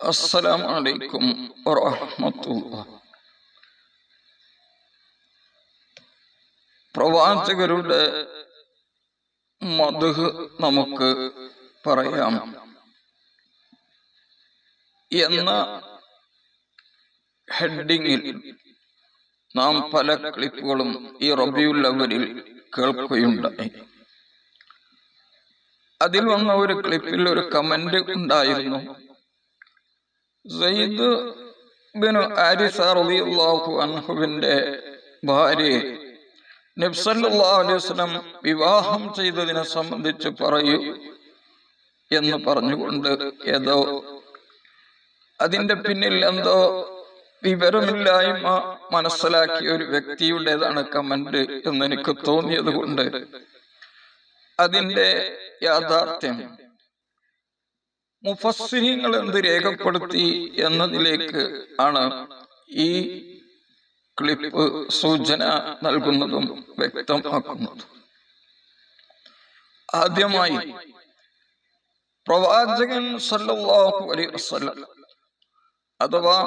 السلام عليكم ورحمة الله പ്രവാചകരുടെ മധു നമുക്ക് പറയാം എന്ന ഹെഡിങ്ങിൽ നാം പല ക്ലിപ്പുകളും ഈ റബിയുൽ അവരിൽ കേൾക്കുകയുണ്ടായി അതിൽ വന്ന ഒരു ക്ലിപ്പിൽ ഒരു കമന്റ് ഉണ്ടായിരുന്നു ബിനു ആരിസ റളിയല്ലാഹു ഭാര്യയെ നബ്സല്ലാ വിവാഹം ചെയ്തതിനെ സംബന്ധിച്ച് പറയൂ എന്ന് പറഞ്ഞുകൊണ്ട് ഏതോ അതിന്റെ പിന്നിൽ എന്തോ വിവരമില്ലായ്മ മനസ്സിലാക്കിയ ഒരു വ്യക്തിയുടേതാണ് കമന്റ് എന്ന് എനിക്ക് തോന്നിയത് കൊണ്ട് അതിന്റെ യാഥാർത്ഥ്യം. മുഫസ്സിരിങ്ങൾ എന്ത് രേഖപ്പെടുത്തി എന്നതിലേക്ക് ആണ് ഈ ക്ലിപ്പ് സൂചന നൽകുന്നതും വ്യക്തമാക്കുന്നതും. ആദ്യമായി പ്രവാചകൻ സല്ലല്ലാഹു അലൈഹി വസല്ലം അഥവാ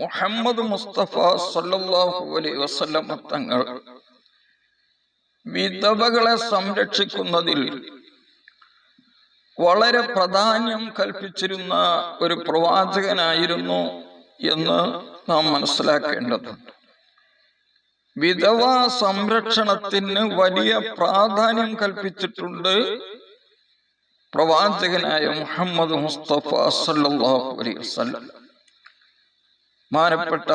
മുഹമ്മദ് മുസ്തഫ സല്ലല്ലാഹു അലൈഹി വസല്ലം തങ്ങൾ വിധവകളെ സംരക്ഷിക്കുന്നതിൽ വളരെ പ്രാധാന്യം കൽപ്പിച്ചിരുന്ന ഒരു പ്രവാചകനായിരുന്നു എന്ന് നാം മനസ്സിലാക്കേണ്ടതുണ്ട്. വിധവ സംരക്ഷണത്തിന് വലിയ പ്രാധാന്യം കൽപ്പിച്ചിട്ടുണ്ട് പ്രവാചകനായ മുഹമ്മദ് മുസ്തഫ വസല്ലം. മാനപ്പെട്ട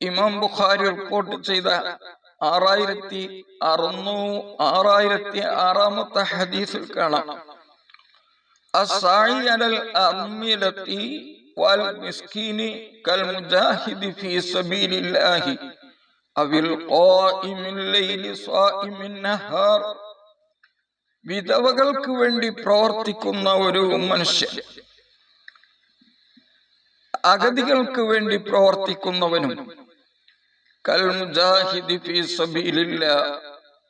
ഇമാം ബുഖാരി റിപ്പോർട്ട് ചെയ്ത ആറായിരത്തി അറുന്നൂ ആറായിരത്തി ആറാമത്തെ ഹദീസിൽ കാണാം. السعي على الأرملة والمسكين كالمجاهد في سبيل الله أو القائم الليل صائم النهار വിധവകൾക്ക് വേണ്ടി പ്രവർത്തിക്കുന്ന ഒരു മനുഷ്യൻ അഗതികൾക്ക് വേണ്ടി പ്രവർത്തിക്കുന്നവനും കൽ മുജാഹിദി ഫീ സബീലില്ല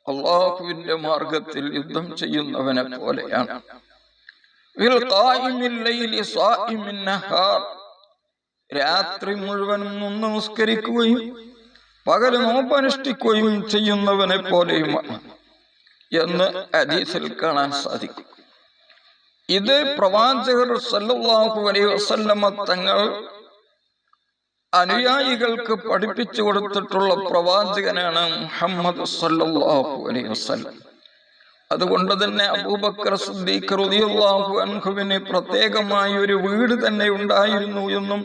അള്ളാഹുവിന്റെ മാർഗത്തിൽ യുദ്ധം ചെയ്യുന്നവനെ പോലെയാണ് രാത്രി മുഴുവനും നിന്ന് നിസ്കരിക്കുകയും പകൽ നോമ്പനുഷ്ഠിക്കുകയും ചെയ്യുന്നവനെ പോലെയുമാണ് എന്ന് അദീസിൽ കാണാൻ സാധിക്കും. ഇത് പ്രവാചകർ സല്ലാഹു അലൈഹി വസല്ലമ തങ്ങൾ അനുയായികൾക്ക് പഠിപ്പിച്ചു കൊടുത്തിട്ടുള്ള പ്രവാചകനാണ് മുഹമ്മദ് സല്ലാഹു അലൈഹി വസല്ലം. അതുകൊണ്ട് തന്നെ അബൂബക്കർ സിദ്ദീഖ് റളിയല്ലാഹു പ്രത്യേകമായ ഒരു വീട് തന്നെ ഉണ്ടായിരുന്നു എന്നും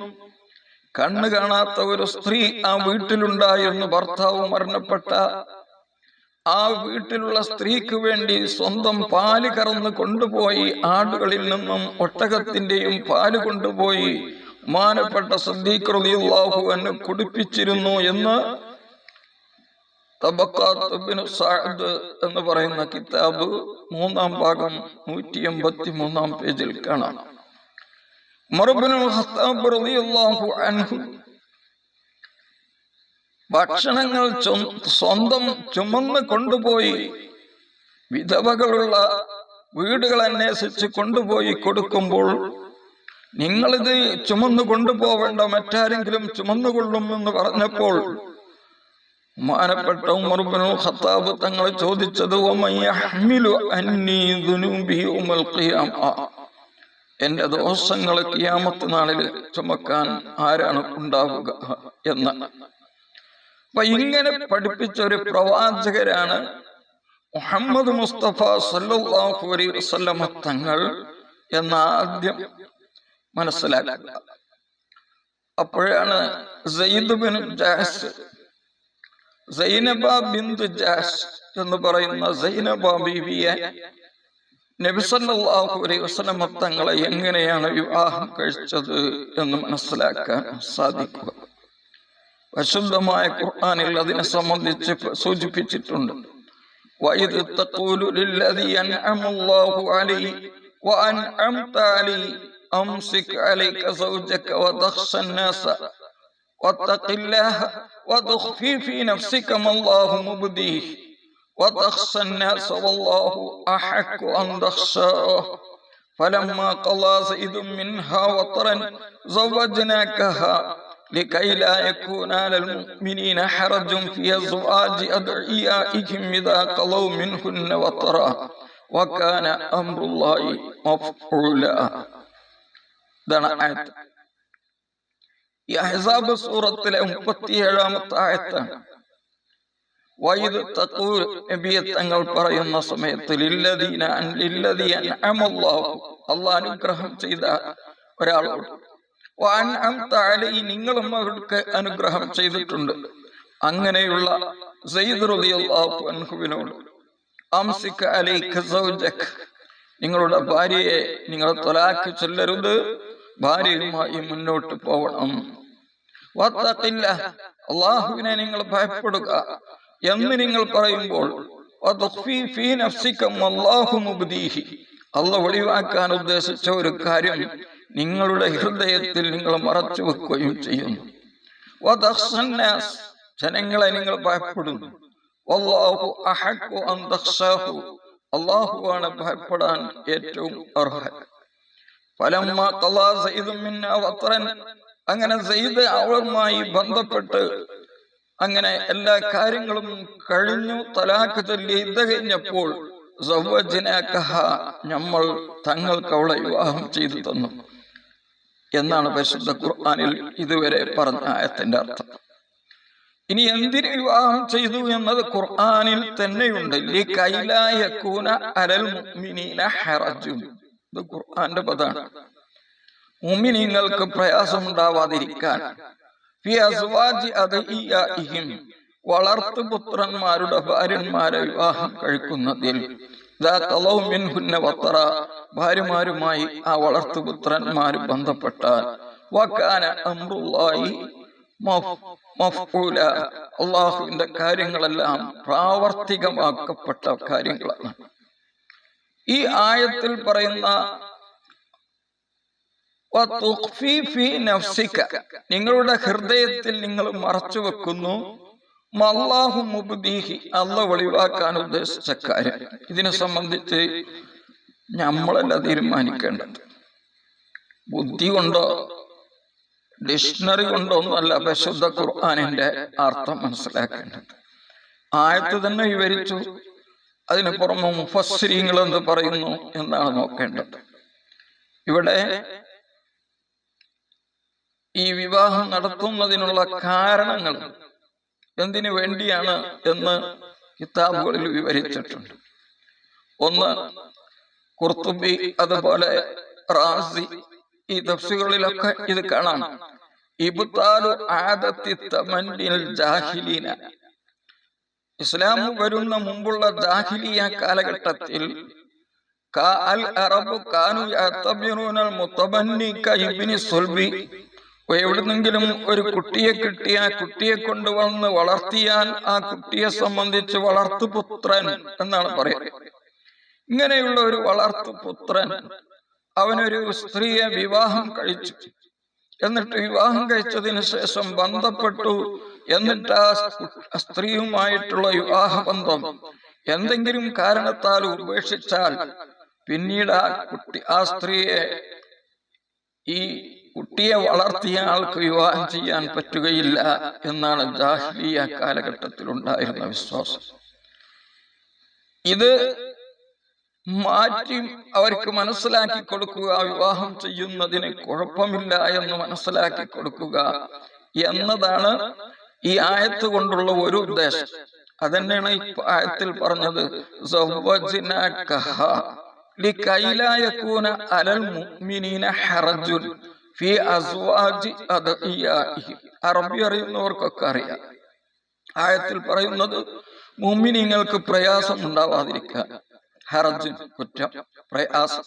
കണ്ണു കാണാത്ത ഒരു സ്ത്രീ ആ വീട്ടിലുണ്ടായിരുന്നു ഭർത്താവ് മരണപ്പെട്ട ആ വീട്ടിലുള്ള സ്ത്രീക്ക് വേണ്ടി സ്വന്തം പാൽ കറന്ന് കൊണ്ടുപോയി ആടുകളിൽ നിന്നും ഒട്ടകത്തിന്റെയും പാൽ കൊണ്ടുപോയി. മാനപ്പെട്ട സിദ്ദീഖ് റളിയല്ലാഹു അൻഹു കുടിപ്പിച്ചിരുന്നു എന്ന് എന്ന് പറയുന്ന കിതാബ് മൂന്നാം ഭാഗം നൂറ്റി എൺപത്തി മൂന്നാം പേജിൽ കാണാം അൻഹു ഭക്ഷണങ്ങൾ സ്വന്തം ചുമന്ന് കൊണ്ടുപോയി വിധവകളുള്ള വീടുകൾ അന്വേഷിച്ച് കൊണ്ടുപോയി കൊടുക്കുമ്പോൾ നിങ്ങളിത് ചുമന്നു കൊണ്ടുപോവേണ്ട മറ്റാരെങ്കിലും ചുമന്നുകൊള്ളുമെന്ന് പറഞ്ഞപ്പോൾ മാനപ്പെട്ട ഉമർബനു ഖത്താബ് തങ്ങൾ ചോദിച്ചത് എന്റെ ദോഷങ്ങൾ കിയാമത്ത് നാളിൽ ചുമക്കാൻ ആരാണ് ഉണ്ടാവുക എന്ന്. അപ്പൊ ഇങ്ങനെ പഠിപ്പിച്ച ഒരു പ്രവാചകരാണ് മുഹമ്മദ് മുസ്തഫ സല്ലല്ലാഹു അലൈഹി വസല്ലമ തങ്ങൾ എന്ന ആദ്യം മനസ്സിലാക്കുക. അപ്പോഴാണ് bin jazz Zainaba Bindu jazz എന്ന് പറയുന്ന സൈനബ ബീവിയെ നബിസല്ലാഹു അലൈഹി വസല്ലമ തങ്ങളെ എങ്ങനെയാണ് വിവാഹം കഴിച്ചത് എന്ന് മനസ്സിലാക്കാൻ സാധിക്കുക പരിശുദ്ധമായ ഖുർആനിൽ അതിനെ സംബന്ധിച്ച് സൂചിപ്പിച്ചിട്ടുണ്ട് وإذ تقول للذي أنعم الله عليه وأنعمت عليه أمسك عليك زوجك وتخشى الناس واتق الله وتخفي في نفسك ما الله مبديه وتخشى الناس والله احق ان تخشاه فلما قضى زيد منها وطرا زوجناكها لكي لا يكون على المؤمنين حرج في أزواج أدعيائهم إذا قضوا منهن وطرا وكان امر الله مفعولا دنا آية ഈ അഹസാബ് സൂറത്തിലെ മുപ്പത്തിയേഴാമത്തെ ആയത്താണ് വൈദ് തക്കൂർ നബിയെ തങ്ങൾ പറയുന്ന സമയത്ത് ലില്ലദീന അൻ ലില്ലദീ അൻഅമല്ലാഹു. അല്ലാഹ് അനുഗ്രഹം ചെയ്ത ഒരാളോട് വാൻ അലൈ നിങ്ങളും അവർക്ക് അനുഗ്രഹം ചെയ്തിട്ടുണ്ട്. അങ്ങനെയുള്ള സയ്യിദ് റളിയല്ലാഹു അൻഹുവിനോട് അംസിക അലൈക സൗജക്. നിങ്ങളുടെ ഭാര്യയെ നിങ്ങളെ തൊലാക്ക് ചൊല്ലരുത് ഭാര്യയുമായി മുന്നോട്ട് പോകണം അള്ളാഹുവിനെ നിങ്ങൾ ഭയപ്പെടുക എന്ന് നിങ്ങൾ പറയുമ്പോൾ അള്ള ഒഴിവാക്കാൻ ഉദ്ദേശിച്ച ഒരു കാര്യം നിങ്ങളുടെ ഹൃദയത്തിൽ നിങ്ങൾ മറച്ചു വെക്കുകയും ചെയ്യുന്നു. ജനങ്ങളെ നിങ്ങൾ ഭയപ്പെടുന്നു. അള്ളാഹുവാണ് ഭയപ്പെടാൻ ഏറ്റവും അർഹൻ. ഫലമ്മ അങ്ങനെ സയ്യിദ് അവളുമായി ബന്ധപ്പെട്ട് അങ്ങനെ എല്ലാ കാര്യങ്ങളും കഴിഞ്ഞു തലാഖ് ചൊല്ലി ഇത് കഴിഞ്ഞപ്പോൾ നമ്മൾ തങ്ങൾക്ക് അവളെ വിവാഹം ചെയ്തു തന്നു. എന്നാണ് പരിശുദ്ധ ഖുർആാനിൽ ഇതുവരെ പറഞ്ഞ ആയത്തിന്റെ അർത്ഥം. ഇനി എന്തിന് വിവാഹം ചെയ്തു എന്നത് ഖുർആാനിൽ തന്നെയുണ്ട്. ഇത് ഖുർആന്റെ പദാണ്. മുഅ്മിനീങ്ങൾക്ക് പ്രയാസമുണ്ടാവാതിരിക്കാൻ. വളർത്തു വളർത്തുപുത്രന്മാരുടെ ഭാര്യന്മാരെ വിവാഹം കഴിക്കുന്നതിൽ. ഭാര്യമാരുമായി ആ വളർത്തു വളർത്തുപുത്രന്മാർ ബന്ധപ്പെട്ടാൽ. വകാന അമ്രുള്ളായി അള്ളാഹുവിന്റെ കാര്യങ്ങളെല്ലാം പ്രാവർത്തികമാക്കപ്പെട്ട കാര്യങ്ങളാണ്. ഈ ആയത്തിൽ പറയുന്ന നിങ്ങളുടെ ഹൃദയത്തിൽ നിങ്ങൾ മറച്ചു വെക്കുന്നു മല്ലാഹു മുബ്ദീഹി. അല്ല വെളിവാക്കാൻ ഉദ്ദേശിച്ച കാര്യം. ഇതിനെ സംബന്ധിച്ച് നമ്മളല്ല തീരുമാനിക്കേണ്ടത്. ബുദ്ധി കൊണ്ടോ ഡിക്ഷണറി കൊണ്ടോ ഒന്നുമല്ല പരിശുദ്ധ ഖുർആാനിന്റെ അർത്ഥം മനസ്സിലാക്കേണ്ടത്. ആയത്ത് തന്നെ വിവരിച്ചു. അതിന് പുറമെ മുഫസ്രീങ്ങൾ എന്ന് പറയുന്നു എന്നാണ് നോക്കേണ്ടത്. ഇവിടെ ഈ വിവാഹം നടത്തുന്നതിനുള്ള കാരണങ്ങൾ എന്തിനു വേണ്ടിയാണ് എന്ന് കിതാബുകളിൽ വിവരിച്ചിട്ടുണ്ട്. ഒന്ന് കുർത്തുബി അതുപോലെ റാസി ഈ തഫ്സുകളിലൊക്കെ ഇത് കാണാം. ഇസ്ലാം വരുന്ന മുമ്പുള്ള ജാഹിലിയ കാലഘട്ടത്തിൽ കാ- അൽ അറബു കാനു മുത്തബന്നി എവിടുന്നെങ്കിലും ഒരു കുട്ടിയെ കിട്ടിയ കുട്ടിയെ കൊണ്ടുവന്ന് വളർത്തിയാൽ ആ കുട്ടിയെ സംബന്ധിച്ച് വളർത്തുപുത്രൻ എന്നാണ് പറയുന്നത് ഇങ്ങനെയുള്ള ഒരു വളർത്തുപുത്രൻ അവനൊരു സ്ത്രീയെ വിവാഹം കഴിച്ചു. എന്നിട്ട് വിവാഹം കഴിച്ചതിന് ശേഷം ബന്ധപ്പെട്ടു. എന്നിട്ട് ആ സ്ത്രീയുമായിട്ടുള്ള വിവാഹബന്ധം എന്തെങ്കിലും കാരണത്താൽ ഉപേക്ഷിച്ചാൽ പിന്നീട് ആ കുട്ടി ആ സ്ത്രീയെ ഈ കുട്ടിയെ വളർത്തിയ ആൾക്ക് വിവാഹം ചെയ്യാൻ പറ്റുകയില്ല എന്നാണ് ജാഹ്ലിയ കാലഘട്ടത്തിൽ ഉണ്ടായിരുന്ന വിശ്വാസം. ഇത് മാറ്റി അവർക്ക് മനസ്സിലാക്കി കൊടുക്കുക വിവാഹം ചെയ്യുന്നതിന് കുഴപ്പമില്ല എന്ന് മനസ്സിലാക്കി കൊടുക്കുക എന്നതാണ് ഈ ആയത്ത് കൊണ്ടുള്ള ഒരു ഉദ്ദേശം. അതന്നെയാണ് ഈ ആയത്തിൽ പറഞ്ഞത് ഹറജുൻ. അറബി അറിയുന്നവർക്കൊക്കെ അറിയാം. ആയത്തിൽ പറയുന്നത് മുമ്മിനിങ്ങൾക്ക് പ്രയാസം ഉണ്ടാവാതിരിക്കുക. ഹറജുൻ കുറ്റം പ്രയാസം.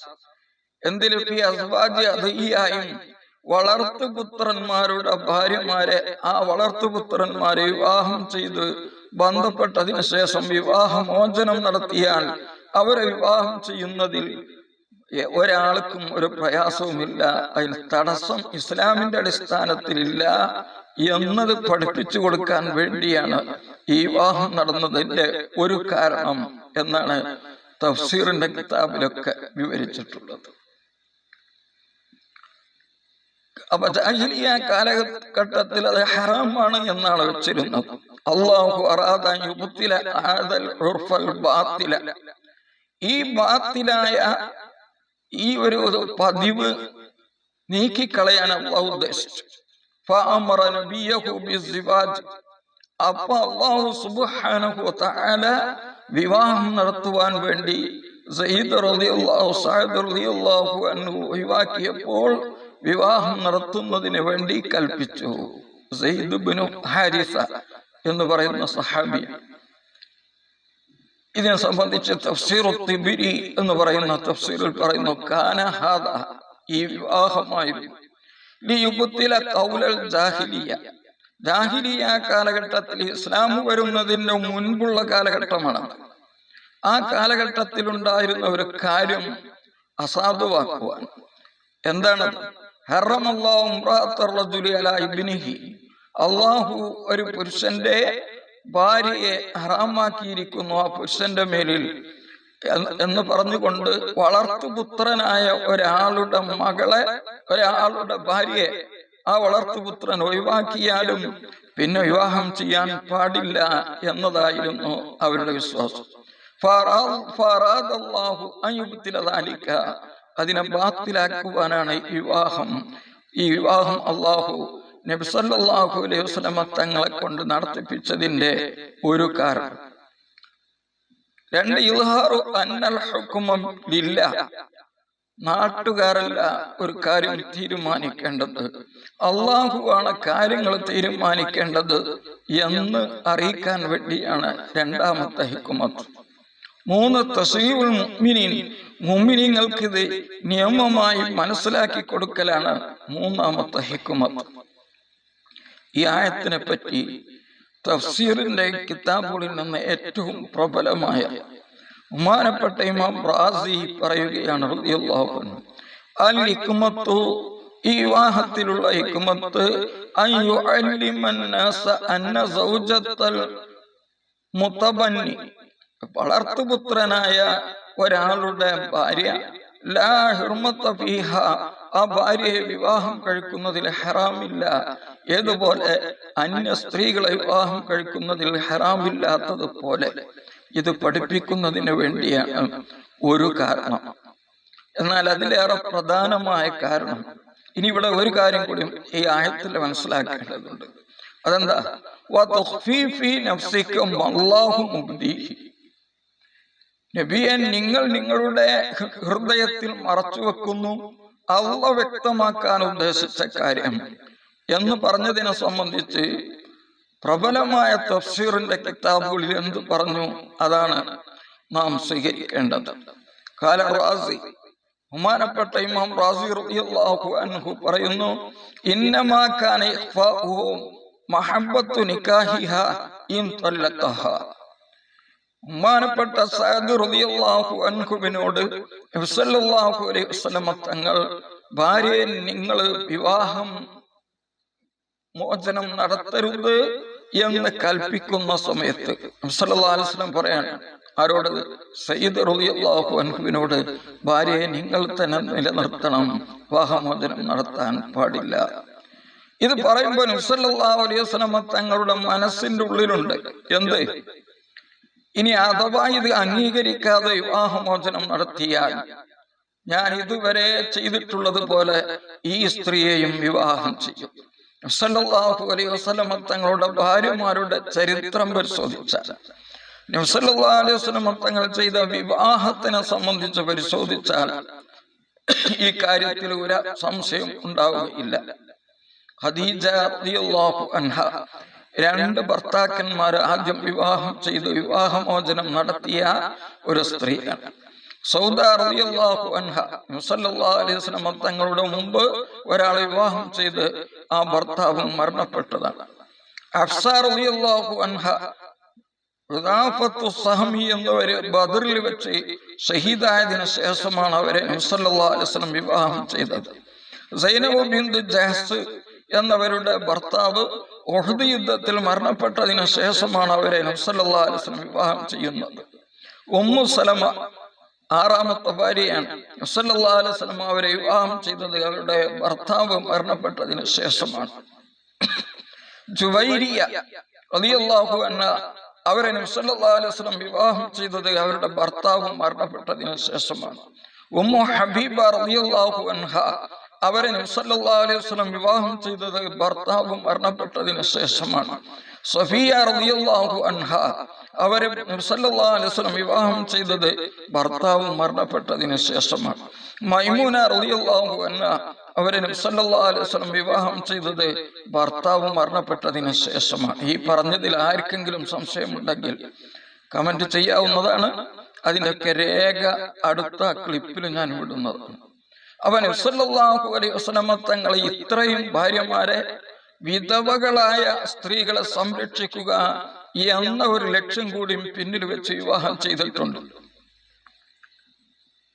എന്തിലും ഫി അസ്വാജി അദഇയായും വളർത്തുപുത്രന്മാരുടെ ഭാര്യമാരെ ആ വളർത്തുപുത്രന്മാരെ വിവാഹം ചെയ്ത് ബന്ധപ്പെട്ടതിനു ശേഷം വിവാഹമോചനം നടത്തിയാൽ അവരെ വിവാഹം ചെയ്യുന്നതിൽ ഒരാൾക്കും ഒരു പ്രയാസവുമില്ല. അതിന് തടസ്സം ഇസ്ലാമിന്റെ അടിസ്ഥാനത്തിലില്ല എന്നത് പഠിപ്പിച്ചു കൊടുക്കാൻ വേണ്ടിയാണ് ഈ വിവാഹം നടന്നതിന്റെ ഒരു കാരണം എന്നാണ് തഫ്സീറിന്റെ കിതാബിലൊക്കെ വിവരിച്ചിട്ടുള്ളത്. അപ്പൊ ജാഹിലിയ കാലഘട്ടത്തിൽ അത് ഹറാമാണ് എന്നാണ് വെച്ചിരുന്നത്. അള്ളാഹു അറാദ യുബത്തില ഈ ബാത്തിലായ ഈ ഒരു പതിവ് നീക്കിക്കളയാൻ അള്ളാഹു ഉദ്ദേശിച്ചു അപ്പൊ അള്ളാഹു സുബാനഹു വിവാഹം നടത്തുവാൻ വേണ്ടി റളിയല്ലാഹു റളിയല്ലാഹു അൻഹു ഒഴിവാക്കിയപ്പോൾ വിവാഹം നടത്തുന്നതിന് വേണ്ടി കൽപ്പിച്ചു. ഹാരിസ എന്ന് പറയുന്ന സഹാബിയാണ് ഇതിനെ സംബന്ധിച്ച് തഫ്സീർ തിബിരി എന്ന് പറയുന്ന തഫ്സീറിൽ പറയുന്നു കാന ഹാദ ഈ വിവാഹമായിരുന്നു ജാഹിലിയ. കാലഘട്ടത്തിൽ ഇസ്ലാം വരുന്നതിന് മുൻപുള്ള കാലഘട്ടമാണ്. ആ കാലഘട്ടത്തിൽ ഉണ്ടായിരുന്ന ഒരു കാര്യം അസാധുവാക്കുവാൻ. എന്താണ്? അള്ളാഹു ഒരു പുരുഷന്റെ ഭാര്യയെ ഹറാമാക്കിയിരിക്കുന്നു ആ പുരുഷന്റെ മേലിൽ. എന്ന് പറഞ്ഞുകൊണ്ട് വളർത്തുപുത്രനായ ഒരാളുടെ മകളെ ഒരാളുടെ ഭാര്യയെ ആ വളർത്തുപുത്രൻ ഒഴിവാക്കിയാലും പിന്നെ വിവാഹം ചെയ്യാൻ പാടില്ല എന്നതായിരുന്നു അവരുടെ വിശ്വാസം. അതിനെ ബാത്തിലാക്കുവാനാണ് വിവാഹം. ഈ വിവാഹം അള്ളാഹു അലൈഹി തങ്ങളെ കൊണ്ട് നടത്തിപ്പിച്ചതിന്റെ ഒരു കാരണം. രണ്ട് ഇൽഹാറു അന്നൽ ഇല്ല നാട്ടുകാരല്ല ഒരു കാര്യം തീരുമാനിക്കേണ്ടത്. അള്ളാഹുവാണ് കാര്യങ്ങൾ തീരുമാനിക്കേണ്ടത് എന്ന് അറിയിക്കാൻ വേണ്ടിയാണ് രണ്ടാമത്തെ ഹിക്കുമത്ത് മൂന്ന് തസീവുൽ മുഅ്മിനീൻ. മുഅ്മിനീങ്ങൾക്ക് നിയമമായി മനസ്സിലാക്കി കൊടുക്കലാണ് മൂന്നാമത്തെ ഹിക്കുമത്ത് ഈ ആയത്തിനെ പറ്റി തഫ്സീറിന്റെ കിതാബുകളിൽ നിന്ന് ഏറ്റവും പ്രബലമായ ഉമാനപ്പെട്ട ഇമാം റാസി പറയുകയാണ് അൽ ഹിക്മത്തു ഈ വിവാഹത്തിലുള്ള സൗജത്തൽ മുത്തബന്നി വളർത്തുപുത്രനായ ഒരാളുടെ ഭാര്യ ലാ ഹിർമത്ത ഫീഹ ആ ഭാര്യയെ വിവാഹം കഴിക്കുന്നതിൽ ഹറാമില്ല. ഏതുപോലെ അന്യ സ്ത്രീകളെ വിവാഹം കഴിക്കുന്നതിൽ ഹറാമില്ലാത്തതുപോലെ ഇത് പഠിപ്പിക്കുന്നതിന് വേണ്ടിയാണ് ഒരു കാരണം. എന്നാൽ അതിലേറെ പ്രധാനമായ കാരണം ഇനി ഇവിടെ ഒരു കാര്യം കൂടി ഈ ആയത്തിൽ മനസ്സിലാക്കേണ്ടതുണ്ട്. അതെന്താ? നബിയെ നിങ്ങൾ നിങ്ങളുടെ ഹൃദയത്തിൽ മറച്ചു വെക്കുന്നു അള്ള വ്യക്തമാക്കാൻ ഉദ്ദേശിച്ച കാര്യം എന്ന് പറഞ്ഞതിനെ സംബന്ധിച്ച് പ്രബലമായ തഫ്സീറിന്റെ കിതാബുകളിൽ എന്ത് പറഞ്ഞു? അതാണ് നാം സ്വീകരിക്കേണ്ടത്. കാല റാസി ബഹുമാനപ്പെട്ട ഇമാം റാസി റളിയല്ലാഹു അൻഹു പറയുന്നു ഇന്നമാ കാന ഇഖ്ഫാഉഹു മഹബ്ബത്തു നിക്കാഹിഹ ഇൻ തല്ലഖഹ ബഹുമാനപ്പെട്ട സഅദ് റളിയല്ലാഹു അൻഹുവിനോട് നബി സല്ലല്ലാഹു അലൈഹി വസല്ലം തങ്ങൾ ഭാര്യയെ നിങ്ങൾ വിവാഹം മോചനം നടത്തരുത് എന്ന് കൽപ്പിക്കുന്ന സമയത്ത് അലൈഹിസ്ലം പറയാണ് ആരോട് സയ്യിദ് റളിയല്ലാഹു അൻഹുവിനോട് ഭാര്യയെ നിങ്ങൾ തന്നെ നിലനിർത്തണം വിവാഹമോചനം നടത്താൻ പാടില്ല. ഇത് പറയുമ്പോൾ നബ്സല്ലാഹു അലൈഹി വസല്ലമ തങ്ങളുടെ മനസ്സിന്റെ ഉള്ളിലുണ്ട്. എന്ത്? ഇനി അഥവാ ഇത് അംഗീകരിക്കാതെ വിവാഹമോചനം നടത്തിയാൽ ഞാൻ ഇതുവരെ ചെയ്തിട്ടുള്ളത് പോലെ ഈ സ്ത്രീയെയും വിവാഹം ചെയ്യും. നബ്സല്ലാഹു അലൈഹി വസല്ലമ തങ്ങളുടെ ഭാര്യമാരുടെ ചരിത്രം പരിശോധിച്ചാൽ നബ്സല്ലാ അലൈഹി വസല്ലമ തങ്ങൾ ചെയ്ത വിവാഹത്തിനെ സംബന്ധിച്ച് പരിശോധിച്ചാൽ ഈ കാര്യത്തിൽ ഒരു സംശയം ഉണ്ടാവുകയില്ല. ഖദീജ അൻഹ രണ്ട് ഭർത്താക്കന്മാർ ആദ്യം വിവാഹം ചെയ്ത്. വിവാഹമോചനം നടത്തിയ ഒരു സ്ത്രീയാണ്. സൗദ റളിയല്ലാഹു അൻഹ മുസല്ലല്ലാഹു അലൈഹി വസല്ലം തങ്ങളുടെ മുമ്പ് ഒരാളെ വിവാഹം ചെയ്ത് ആ ഭർത്താവ് മരണപ്പെട്ടതാണ്. ഹഫ്സ റളിയല്ലാഹു അൻഹ സഹമി എന്നവര് ബദറിൽ വെച്ച് ഷഹീദായതിനു ശേഷമാണ് അവരെ അലൈഹി വസല്ലം വിവാഹം ചെയ്തത്. സൈനബ് ബിന്ദു ജഹസ് എന്നവരുടെ ഭർത്താവ് ഒഹദ് യുദ്ധത്തിൽ മരണപ്പെട്ടതിനു ശേഷമാണ് അവരെ നബ്സല്ലാ വിവാഹം ചെയ്യുന്നത്. ഉമ്മു സലമ ആറാമത്തെ ഭാര്യയാണ്. നബ്സല്ലാ അലൈഹി വസല്ലം അവരെ വിവാഹം ചെയ്തത് അവരുടെ ഭർത്താവ് മരണപ്പെട്ടതിന് ശേഷമാണ്. ജുവൈരിയ റളിയല്ലാഹു എന്ന അവരെ നബ്സല്ലാ അലൈഹി വസല്ലം വിവാഹം ചെയ്തത് അവരുടെ ഭർത്താവ് മരണപ്പെട്ടതിന് ശേഷമാണ്. ഉമ്മു ഹബീബ റളിയല്ലാഹു അൻഹ അവരെ അലൈഹി വസല്ലം വിവാഹം ചെയ്തത് ഭർത്താവ് മരണപ്പെട്ടതിന് ശേഷമാണ്. സഫിയ റളിയല്ലാഹു അൻഹ അവരെ അലൈഹി വിവാഹം ചെയ്തത് ഭർത്താവ് മരണപ്പെട്ടതിന് ശേഷമാണ്. മൈമൂന റളിയല്ലാഹു അൻഹ അവരെ അലൈഹി വസല്ലം വിവാഹം ചെയ്തത് ഭർത്താവ് മരണപ്പെട്ടതിന് ശേഷമാണ്. ഈ പറഞ്ഞതിൽ ആർക്കെങ്കിലും സംശയമുണ്ടെങ്കിൽ കമന്റ് ചെയ്യാവുന്നതാണ്. അതിന്റെയൊക്കെ രേഖ അടുത്ത ക്ലിപ്പിൽ ഞാൻ വിടുന്നതാണ് അവൻ അലൈഹി തങ്ങളെ ഇത്രയും ഭാര്യമാരെ വിധവകളായ സ്ത്രീകളെ സംരക്ഷിക്കുക എന്ന ഒരു ലക്ഷ്യം കൂടി പിന്നിൽ വെച്ച് വിവാഹം ചെയ്തിട്ടുണ്ട്.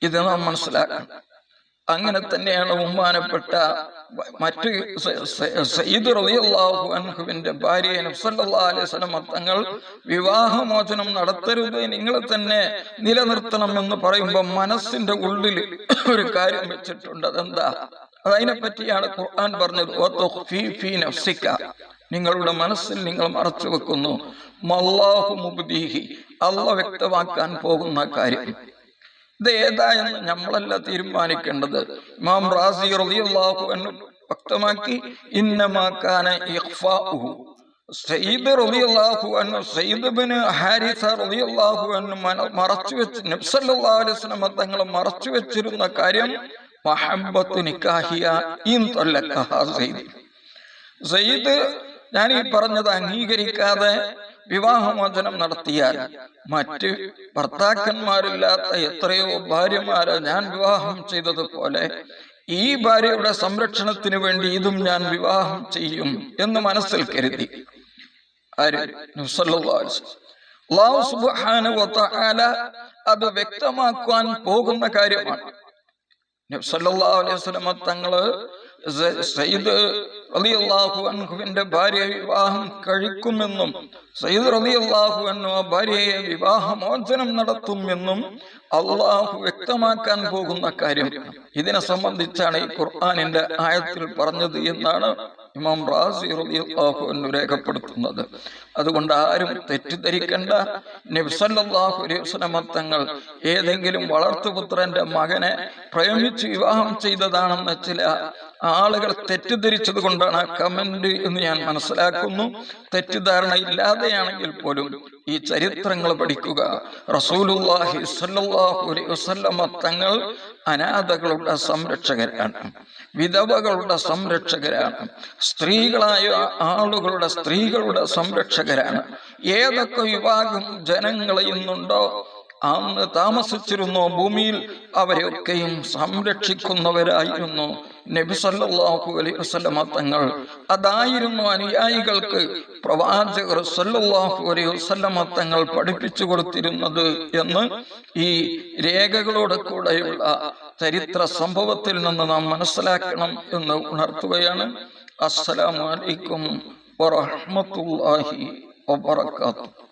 ഇത് നാം മനസ്സിലാക്കണം. അങ്ങനെ തന്നെയാണ് ബഹുമാനപ്പെട്ട മറ്റ് സയ്യിദ് റളിയല്ലാഹു അൻഹുവിന്റെ ഭാര്യ നബ്സല്ലല്ലാഹു അലൈഹി തങ്ങൾ വിവാഹമോചനം നടത്തരുത് നിങ്ങൾ തന്നെ നിലനിർത്തണം എന്ന് പറയുമ്പോൾ മനസ്സിന്റെ ഉള്ളിൽ ഒരു കാര്യം വെച്ചിട്ടുണ്ട്. അതെന്താ? അതിനെ പറ്റിയാണ് ഖുർആൻ പറഞ്ഞത്. നിങ്ങളുടെ മനസ്സിൽ നിങ്ങൾ മറച്ചു വെക്കുന്നു അള്ള വ്യക്തമാക്കാൻ പോകുന്ന കാര്യം. ഇത് ഏതായെന്ന് നമ്മളല്ല തീരുമാനിക്കേണ്ടത്. ഇമാം റാസി റളിയല്ലാഹു അൻഹു വ്യക്തമാക്കി ഇന്നമാക്കാന ഇഖ്ഫാഉഹു. സയ്യിദ് റളിയല്ലാഹു അൻഹു സയ്യിദ് ഇബ്നു ഹാരിസ റളിയല്ലാഹു അൻഹു മറച്ചു വെച്ച് നബി സല്ലല്ലാഹു അലൈഹി വസല്ലം തങ്ങൾ മറച്ചു വെച്ചിരുന്ന കാര്യം മഹബ്ബത്തു നിക്കാഹിയ ഇൻ തല്ലഖഹ സയ്യിദ്. സയ്യിദ് ഞാൻ ഈ പറഞ്ഞത് അംഗീകരിക്കാതെ വിവാഹമോചനം നടത്തിയാൽ മറ്റ് ഭർത്താക്കന്മാരില്ലാത്ത എത്രയോ ഭാര്യമാരെ ഞാൻ വിവാഹം ചെയ്തതുപോലെ ഈ ഭാര്യയുടെ സംരക്ഷണത്തിന് വേണ്ടി ഇതും ഞാൻ വിവാഹം ചെയ്യും എന്ന് മനസ്സിൽ കരുതി. അത് വ്യക്തമാക്കുവാൻ പോകുന്ന കാര്യമാണ്. തങ്ങൾ സയ്യിദ് അള്ളാഹു അൻഹുവിന്റെ ഭാര്യ വിവാഹം കഴിക്കുമെന്നും സയ്യിദ് റളിയല്ലാഹു അൻഹു ആ ഭാര്യയെ വിവാഹമോചനം നടത്തുമെന്നും അള്ളാഹു വ്യക്തമാക്കാൻ പോകുന്ന കാര്യം. ഇതിനെ സംബന്ധിച്ചാണ് ഈ ഖുർആാനിന്റെ ആയത്തിൽ പറഞ്ഞത് എന്നാണ് ഇമാം റാസി റളിയല്ലാഹു അൻഹു രേഖപ്പെടുത്തുന്നത്. അതുകൊണ്ട് ആരും തെറ്റിദ്ധരിക്കേണ്ട. നബി സല്ലല്ലാഹു അലൈഹി വസല്ലമ തങ്ങൾ ഏതെങ്കിലും വളർത്തുപുത്രന്റെ മകനെ പ്രേമിച്ച് വിവാഹം ചെയ്തതാണെന്ന് ചില ആളുകൾ തെറ്റിദ്ധരിച്ചത് കൊണ്ടാണ് ആ കമന്റ് എന്ന് ഞാൻ മനസ്സിലാക്കുന്നു. തെറ്റിദ്ധാരണ ഇല്ലാതെയാണെങ്കിൽ പോലും ഈ ചരിത്രങ്ങൾ പഠിക്കുക. സ്വല്ലല്ലാഹു അലൈഹി വസല്ലമ തങ്ങൾ അനാഥകളുടെ സംരക്ഷകരാണ്. വിധവകളുടെ സംരക്ഷകരാണ്. സ്ത്രീകളായ ആളുകളുടെ സ്ത്രീകളുടെ സംരക്ഷകരാണ്. ഏതൊക്കെ വിഭാഗം ജനങ്ങളെ ഇന്നുണ്ടോ അന്ന് താമസിച്ചിരുന്നോ ഭൂമിയിൽ അവരെയൊക്കെയും സംരക്ഷിക്കുന്നവരായിരുന്നു. നബി സല്ലല്ലാഹു അലൈഹി വസല്ലമ തങ്ങൾ അതായിരുന്നു അനുയായികൾക്ക് പ്രവാചകർ സല്ലാഹു അലൈഹി വസ്ലമ തങ്ങൾ പഠിപ്പിച്ചു കൊടുത്തിരുന്നത് എന്ന് ഈ രേഖകളോട് കൂടെയുള്ള ചരിത്ര സംഭവത്തിൽ നിന്ന് നാം മനസ്സിലാക്കണം എന്ന് ഉണർത്തുകയാണ്. അസ്സലാമലൈക്കും വറഹ്മത്തുള്ളാഹി വബറകാതുഹു.